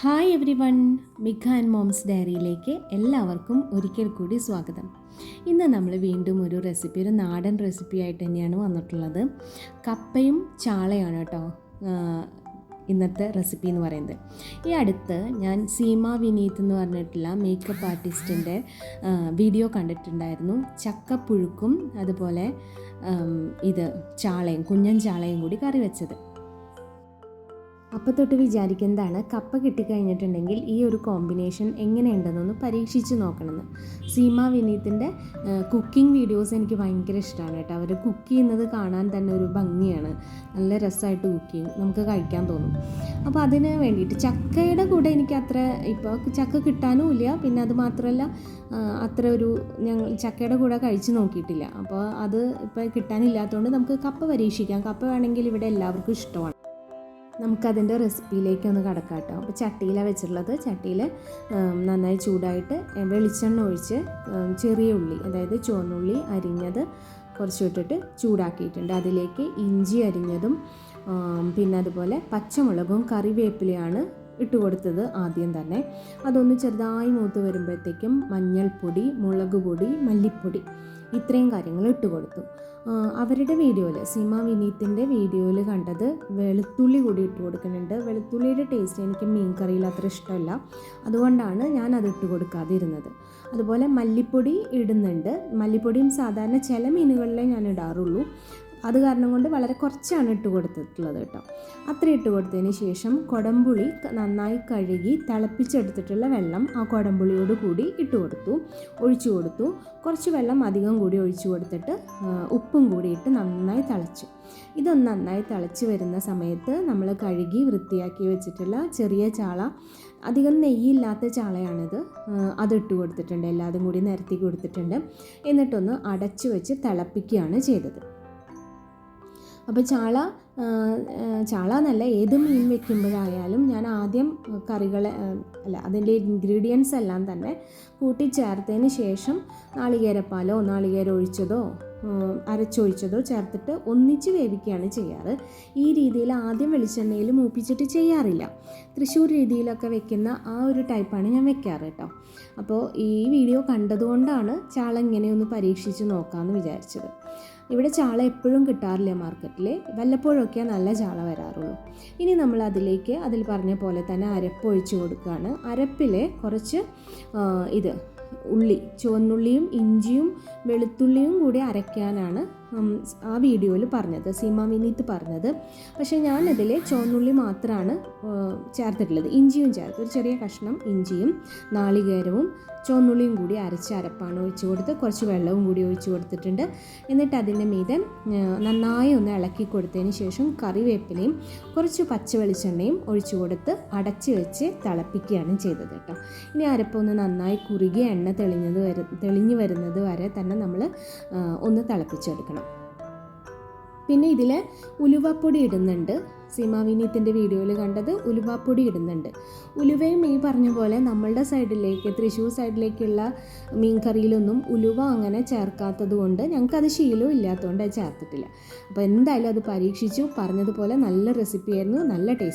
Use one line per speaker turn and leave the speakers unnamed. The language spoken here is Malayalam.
Hi everyone Mikha and moms ഡയറിയിലേക്ക് എല്ലാവർക്കും ഒരിക്കൽ കൂടി സ്വാഗതം. ഇന്ന് നമ്മൾ വീണ്ടും ഒരു റെസിപ്പി ഒരു നാടൻ റെസിപ്പി ആയിട്ട് തന്നെയാണ് വന്നിട്ടുള്ളത്. കപ്പയും ചാളയാണ് കേട്ടോ ഇന്നത്തെ റെസിപ്പി എന്ന് പറയുന്നത്. ഈ അടുത്ത് ഞാൻ സീമ വിനീത് എന്ന് പറഞ്ഞിട്ടുള്ള മേക്കപ്പ് ആർട്ടിസ്റ്റിന്റെ വീഡിയോ കണ്ടിട്ടുണ്ടായിരുന്നു. ചക്കപ്പുഴുക്കും അതുപോലെ ഇത് ചാളയും കുഞ്ഞൻ ചാളയും കൂടി കറി വെച്ചത്. അപ്പോൾ തൊട്ട് വിചാരിക്കുന്നതാണ് കപ്പ കിട്ടിക്കഴിഞ്ഞിട്ടുണ്ടെങ്കിൽ ഈ ഒരു കോമ്പിനേഷൻ എങ്ങനെയുണ്ടെന്നൊന്ന് പരീക്ഷിച്ച് നോക്കണമെന്ന്. സീമ വിനീത്തിന്റെ കുക്കിംഗ് വീഡിയോസ് എനിക്ക് ഭയങ്കര ഇഷ്ടമാണ് കേട്ടോ. അവർ കുക്ക് ചെയ്യുന്നത് കാണാൻ തന്നെ ഒരു ഭംഗിയാണ്. നല്ല രസമായിട്ട് കുക്ക് ചെയ്യും. നമുക്ക് കഴിക്കാൻ തോന്നും. അപ്പോൾ അതിന് വേണ്ടിയിട്ട് ചക്കയുടെ കൂടെ എനിക്ക് അത്ര ഇപ്പോൾ ചക്ക കിട്ടാനും ഇല്ല. പിന്നെ അത് മാത്രമല്ല അത്ര ഒരു ഞങ്ങൾ ചക്കയുടെ കൂടെ കഴിച്ച് നോക്കിയിട്ടില്ല. അപ്പോൾ അത് ഇപ്പോൾ കിട്ടാനില്ലാത്തതുകൊണ്ട് നമുക്ക് കപ്പ പരീക്ഷിക്കാം. കപ്പ വേണമെങ്കിൽ ഇവിടെ എല്ലാവർക്കും ഇഷ്ടമാണ്. നമുക്കതിന്റെ റെസിപ്പിയിലേക്ക് ഒന്ന് കടക്കാം കേട്ടോ. അപ്പോൾ ചട്ടിയിലാണ് വെച്ചിട്ടുള്ളത്. ചട്ടിയിൽ നന്നായി ചൂടായിട്ട് വെളിച്ചെണ്ണ ഒഴിച്ച് ചെറിയ ഉള്ളി അതായത് ചുവന്നുള്ളി അരിഞ്ഞത് കുറച്ച് ഇട്ടിട്ട് ചൂടാക്കിയിട്ടുണ്ട്. അതിലേക്ക് ഇഞ്ചി അരിഞ്ഞതും പിന്നെ അതുപോലെ പച്ചമുളകും കറിവേപ്പിലയാണ് ഇട്ട് കൊടുത്തത് ആദ്യം തന്നെ. അതൊന്ന് ചെറുതായി മൂത്ത് വരുമ്പോഴത്തേക്കും മഞ്ഞൾപ്പൊടി മുളക് പൊടി മല്ലിപ്പൊടി ഇത്രയും കാര്യങ്ങൾ ഇട്ട് കൊടുത്തു. അവരുടെ വീഡിയോയിൽ സീമ വിനീത്തിന്റെ വീഡിയോയിൽ കണ്ടത് വെളുത്തുള്ളി കൂടി ഇട്ട് കൊടുക്കുന്നുണ്ട്. വെളുത്തുള്ളിയുടെ ടേസ്റ്റ് എനിക്ക് മീൻ കറിയിൽ അത്ര ഇഷ്ടമല്ല. അതുകൊണ്ടാണ് ഞാൻ അത് ഇട്ട് കൊടുക്കാതിരുന്നത്. അതുപോലെ മല്ലിപ്പൊടി ഇടുന്നുണ്ട്. മല്ലിപ്പൊടിയും സാധാരണ ചില മീനുകളിലേ ഞാൻ ഇടാറുള്ളൂ. അത് കാരണം കൊണ്ട് വളരെ കുറച്ചാണ് ഇട്ട് കൊടുത്തിട്ടുള്ളത് കേട്ടോ. അത്ര ഇട്ട് കൊടുത്തതിന് ശേഷം കുടംപുളി നന്നായി കഴുകി തിളപ്പിച്ചെടുത്തിട്ടുള്ള വെള്ളം ആ കുടംപുളിയോട് കൂടി ഇട്ട് കൊടുത്തു. ഒഴിച്ചു കൊടുത്തു. കുറച്ച് വെള്ളം അധികം കൂടി ഒഴിച്ചു കൊടുത്തിട്ട് ഉപ്പും കൂടി ഇട്ട് നന്നായി തിളച്ചു. ഇതൊന്ന് നന്നായി തിളച്ച് വരുന്ന സമയത്ത് നമ്മൾ കഴുകി വൃത്തിയാക്കി വെച്ചിട്ടുള്ള ചെറിയ ചാള അധികം നെയ്യില്ലാത്ത ചാളയാണിത്. അത് അതിട്ട് കൊടുത്തിട്ടുണ്ട്. എല്ലാതും കൂടി നിരത്തി കൊടുത്തിട്ടുണ്ട്. എന്നിട്ടൊന്ന് അടച്ചു വെച്ച് തിളപ്പിക്കുകയാണ് ചെയ്തത്. അപ്പോൾ ചാള ചാള എന്നല്ല ഏത് മീൻ വെക്കുമ്പോഴായാലും ഞാൻ ആദ്യം കറികളെ അല്ല അതിന്റെ ഇൻഗ്രീഡിയൻസ് എല്ലാം തന്നെ കൂട്ടിച്ചേർത്തതിന് ശേഷം നാളികേരപ്പാലോ നാളികേരം ഒഴിച്ചതോ അരച്ചൊഴിച്ചതോ ചേർത്തിട്ട് ഒന്നിച്ച് വേവിക്കുകയാണ് ചെയ്യാറ്. ഈ രീതിയിൽ ആദ്യം വെളിച്ചെണ്ണയിൽ മൂപ്പിച്ചിട്ട് ചെയ്യാറില്ല. തൃശ്ശൂർ രീതിയിലൊക്കെ വെക്കുന്ന ആ ഒരു ടൈപ്പാണ് ഞാൻ വെക്കാറ് കേട്ടോ. അപ്പോൾ ഈ വീഡിയോ കണ്ടതുകൊണ്ടാണ് ചാള ഇങ്ങനെയൊന്ന് പരീക്ഷിച്ച് നോക്കാമെന്ന് വിചാരിച്ചത്. ഇവിടെ ചാള എപ്പോഴും കിട്ടാറില്ല മാർക്കറ്റിൽ വല്ലപ്പോഴൊക്കെ നല്ല ചാള വരാറുള്ളൂ. ഇനി നമ്മൾ അതിലേക്ക് അതിൽ പറഞ്ഞ പോലെ തന്നെ അരപ്പ് ഒഴിച്ച് കൊടുക്കുകയാണ്. അരപ്പിൽ കുറച്ച് ഇത് ഉള്ളി ചുവന്നുള്ളിയും ഇഞ്ചിയും വെളുത്തുള്ളിയും കൂടി അരയ്ക്കാനാണ് ആ വീഡിയോയിൽ പറഞ്ഞത് സീമ വിനീത്ത് പറഞ്ഞത്. പക്ഷേ ഞാനതിൽ ചുവന്നുള്ളി മാത്രമാണ് ചേർത്തിട്ടുള്ളത്. ഇഞ്ചിയും ചേർത്ത് ഒരു ചെറിയ കഷ്ണം ഇഞ്ചിയും നാളികേരവും ചുവന്നുള്ളിയും കൂടി അരച്ച് അരപ്പാണ് ഒഴിച്ച് കൊടുത്ത് കുറച്ച് വെള്ളവും കൂടി ഒഴിച്ച് കൊടുത്തിട്ടുണ്ട്. എന്നിട്ട് അതിന്റെ മീതെ നന്നായി ഒന്ന് ഇളക്കി കൊടുത്തതിന് ശേഷം കറിവേപ്പിലയും കുറച്ച് പച്ച വെളിച്ചെണ്ണയും ഒഴിച്ചു കൊടുത്ത് അടച്ച് വെച്ച് തിളപ്പിക്കുകയാണ് ചെയ്തത് കേട്ടോ. ഇനി അരപ്പൊന്ന് നന്നായി കുറുകിയ എണ്ണ തെളിഞ്ഞത് വരെ തെളിഞ്ഞു വരുന്നത് വരെ തന്നെ നമ്മൾ ഒന്ന് തിളപ്പിച്ചെടുക്കണം. പിന്നെ ഇതിൽ ഉലുവപ്പൊടി ഇടുന്നുണ്ട്. സീമാ വിനീത്തിന്റെ വീഡിയോയിൽ കണ്ടത് ഉലുവപ്പൊടി ഇടുന്നുണ്ട്. ഉലുവയും ഈ പറഞ്ഞ പോലെ നമ്മളുടെ സൈഡിലേക്ക് തൃശ്ശൂർ സൈഡിലേക്കുള്ള മീൻ കറിയിലൊന്നും ഉലുവ അങ്ങനെ ചേർക്കാത്തത് കൊണ്ട് ഞങ്ങൾക്കത് ശീലവും ഇല്ലാത്തതുകൊണ്ട് ചേർത്തിട്ടില്ല. അപ്പോൾ എന്തായാലും അത് പരീക്ഷിച്ചു പറഞ്ഞതുപോലെ നല്ല റെസിപ്പിയായിരുന്നു നല്ല ടേസ്റ്റ്.